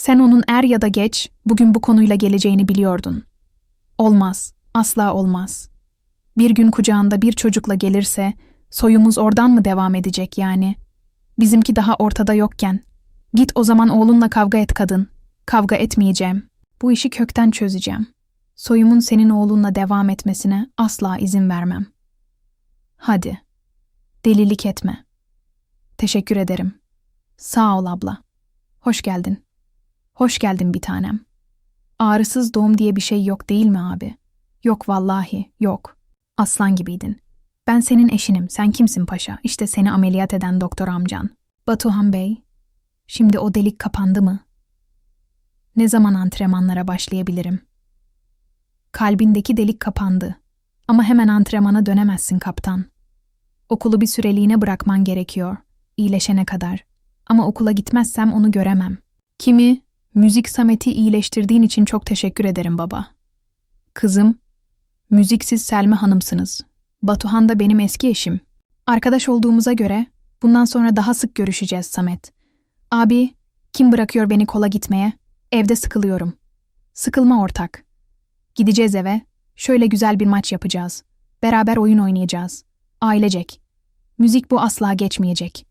Sen onun er ya da geç bugün bu konuyla geleceğini biliyordun. Olmaz, asla olmaz. Bir gün kucağında bir çocukla gelirse soyumuz oradan mı devam edecek yani? Bizimki daha ortada yokken. Git o zaman oğlunla kavga et kadın. Kavga etmeyeceğim. Bu işi kökten çözeceğim. Soyumun senin oğlunla devam etmesine asla izin vermem. Hadi. Delilik etme. Teşekkür ederim. Sağ ol abla. Hoş geldin. Hoş geldin bir tanem. Ağrısız doğum diye bir şey yok değil mi abi? Yok vallahi, yok. Aslan gibiydin. Ben senin eşinim, sen kimsin paşa? İşte seni ameliyat eden doktor amcan. Batuhan Bey, şimdi o delik kapandı mı? Ne zaman antrenmanlara başlayabilirim? Kalbindeki delik kapandı. Ama hemen antrenmana dönemezsin kaptan. Okulu bir süreliğine bırakman gerekiyor. iyileşene kadar. Ama okula gitmezsem onu göremem. Kimi? Müzik Samet'i iyileştirdiğin için çok teşekkür ederim baba. Kızım, müziksiz Selma Hanımsınız. Batuhan da benim eski eşim. Arkadaş olduğumuza göre bundan sonra daha sık görüşeceğiz Samet. Abi, kim bırakıyor beni kola gitmeye? Evde sıkılıyorum. Sıkılma ortak. Gideceğiz eve, şöyle güzel bir maç yapacağız. Beraber oyun oynayacağız. Ailecek. Müzik bu asla geçmeyecek.